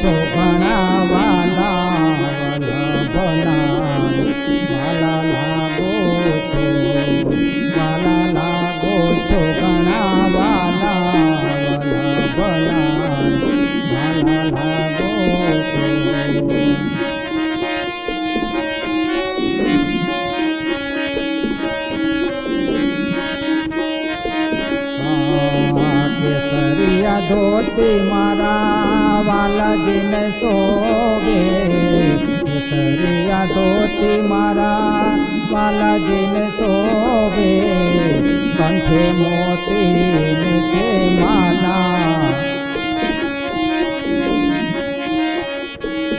ઘણા વાલા વલ્લભના વાલા લાગો છો વાલા લાગો છો ઘણા વાલા વલ્લભના વાલા લાગો ધોતી મારા વાલાજીને શોભે કેસરિયા ધોતી મારા વાલાજીને સોગે કંઠે મોતી છે માલા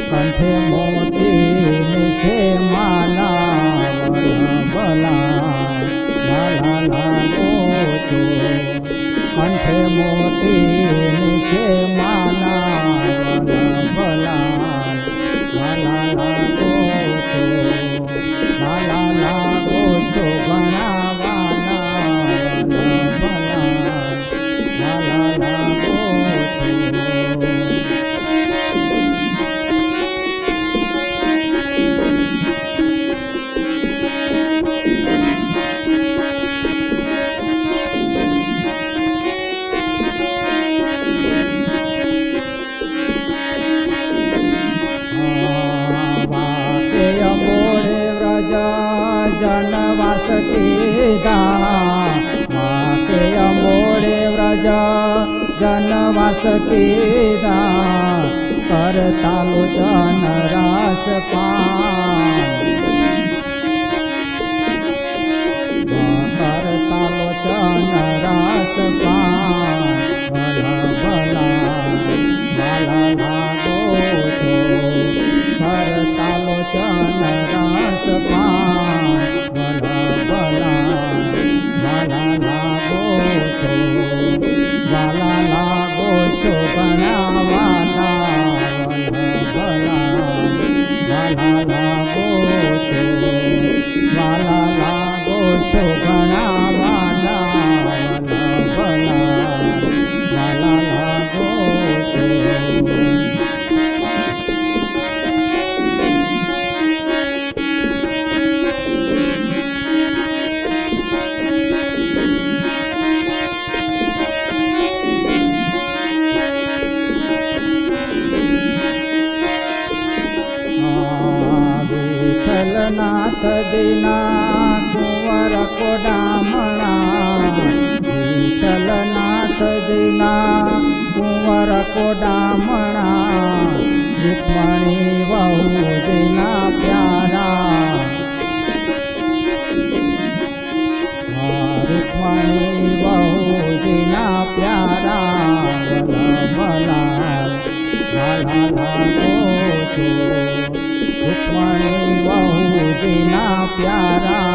કંઠે મોતી છે માલા લાગો છો કંઠે મોતી છે માલા જનવાસ કીધા વાકેય મોડે વ્રજ જનવાસ કીધા કરતાલો જન રાસ દીના કુંવર કોડામણા. વિઠ્ઠલનાથ દીના કુંવર કોડામણા. રૂક્ષ્મણી વહુ દીના પ્યારા. રૂક્ષ્મણી બહુ જીના પ્યારા ભલા ભલા જીના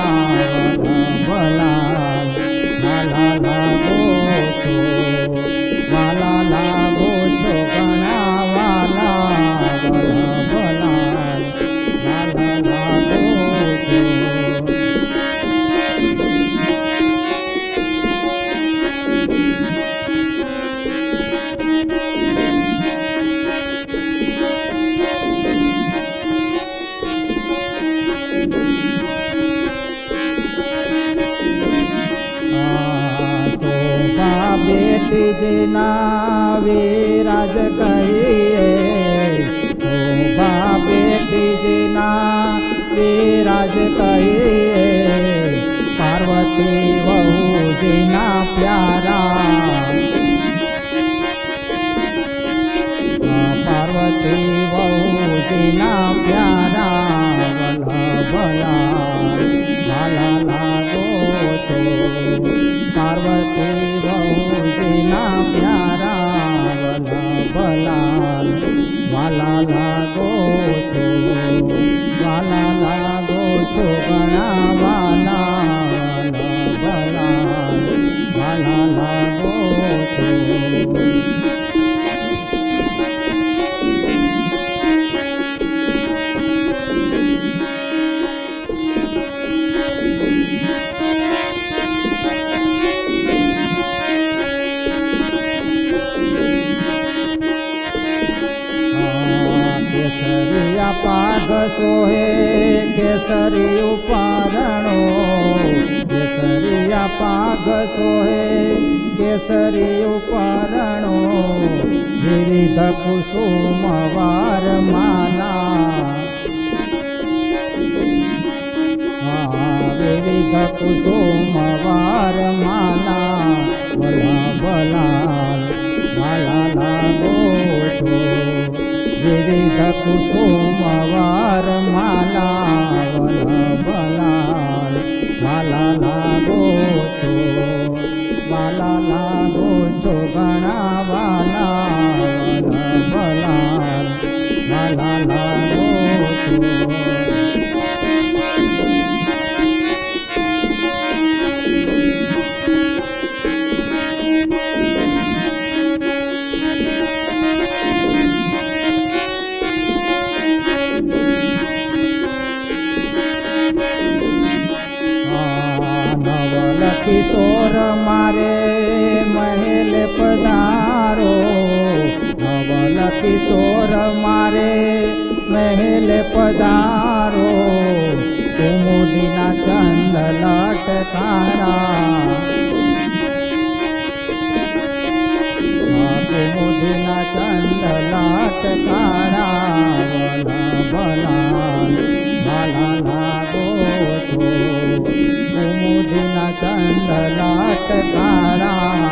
બેટી જેના વિરાજ કહીએ શોભા બેટી જેના વિરાજ કહીએ, પાર્વતી વહુ જેના પ્યારા, પાર્વતી વહુ જેના પ્યારા ભલા સોહે કેસરી ઉપારણો કેસરિયા પાઘ સોહે કેસરી ઉપારણો, વિવિધ કુસુમ વાર માલા વિવિધ કુસુમ વાર માલા ભલા ભલા માલા લાગો છો. વિવિધ કુસુમ વાર કિશોર મારે મહેલ પધારો નવલ કિશોર મારે મહેલ પધારો. કુમુદીના ચંદ લટકારા કુમુદીના ચંદ લટકારા ભલા ભલા લાગો છો. કુમુદીના ચંદ લાટકારા